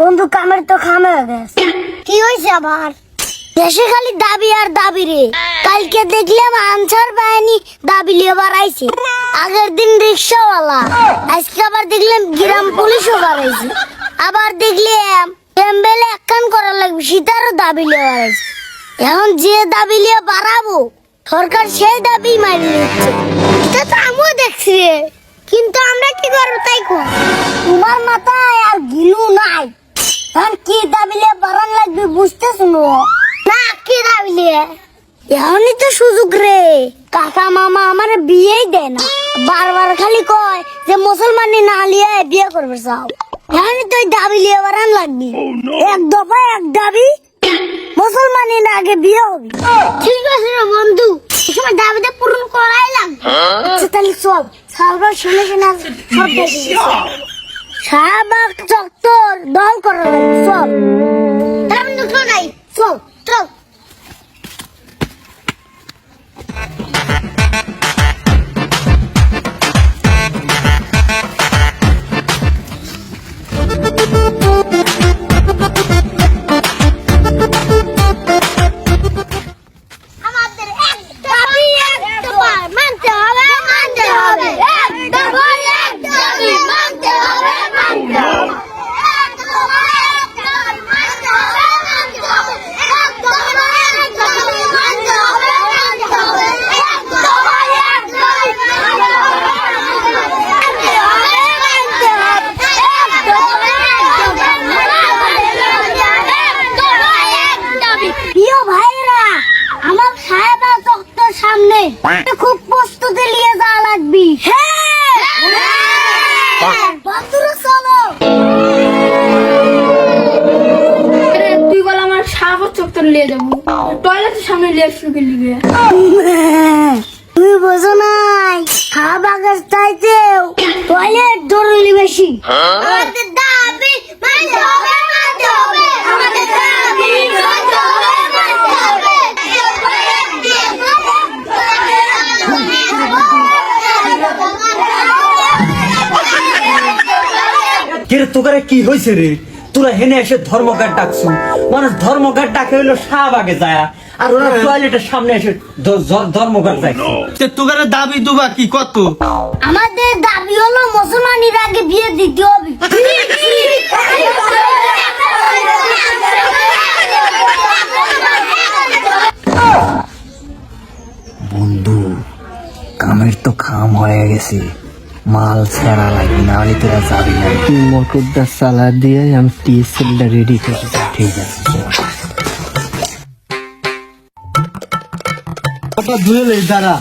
বন্ধু কামের তো খামে গেছে। কি হয়েছে আবার? দেশে খালি দাবি আর দাবি রে। কালকে দেখলাম আনসার বাহিনী দাবি লিয়ে বাড়াইছে আগের দিন রিক্সাওয়ালা আজকে আবার দেখলাম গ্রাম পুলিশও বাড়াইছে। আবার দেখলাম এমবেলে একখান করা লাগবে সেটারও দাবি লিয়ে বাড়াইছে এখন যে দাবি লিয়ে বাড়াবো সরকার সেই দাবি মারি নিচ্ছে। এটা তো আমিও দেখছি কিন্তু আমরা কি করব তাই কর তোমার মাথায় আর গিলু নাই। এখন কি দাবিলে বাড়ান লাগবে বুঝতে শুনো না কি দাবিলে? এখনই তো সুযোগ রে। কাকা মামা আমার বিয়েই দেয় না। বারবার খালি কয় যে মুসলমানি না লিয়ে বিয়ে করবে চাও এখনই তো দাবি লিয়ে বাড়ান লাগবে। এক দফা এক দাবি মুসলমানি না আগে বিয়ে হবে। ঠিক আছে রে বন্ধু সময় দাবিটা পূরণ করাই লাগবে। আচ্ছা তাহলে চল। সালবার শুনে শুনে সব দেখে শাহবাগ চত্বর দল করা লাগবে খুব প্রস্তুতি নিয়ে যাওয়া লাগবি। হ্যাঁ। আরে তুই বল আমার সারা চক্কর নিয়ে যাব। টয়লেটের সামনে নিয়ে শুকে লিবে তুই বোঝো নাই শাহবাগের চাইতেও টয়লেট জরুরি বেশি। কিরে তোকারে কি হয়েছে রে? তোরা হেনে এসে ধর্মঘাট ডাকছু। মানুষ ধর্মঘাট ডাকে হইল শাহবাগে যায়। আর ওরা টয়লেটের সামনে এসে ধর্মঘাট যায় তে তোগারে দাবি দুবা কি কত? আমাদের দাবি হলো মুসলমানের আগে বিয়ে দিতে হবে। বন্ধু কামের তো খাম হয়ে গেছে। মাল ছাড়া লাগবে না হলে তোরা যাবি না। মোটরটা চালা দিয়ে আমি টিএসএলটা রেডি করে। ঠিক আছে। ধুয়ে লই দাঁড়া।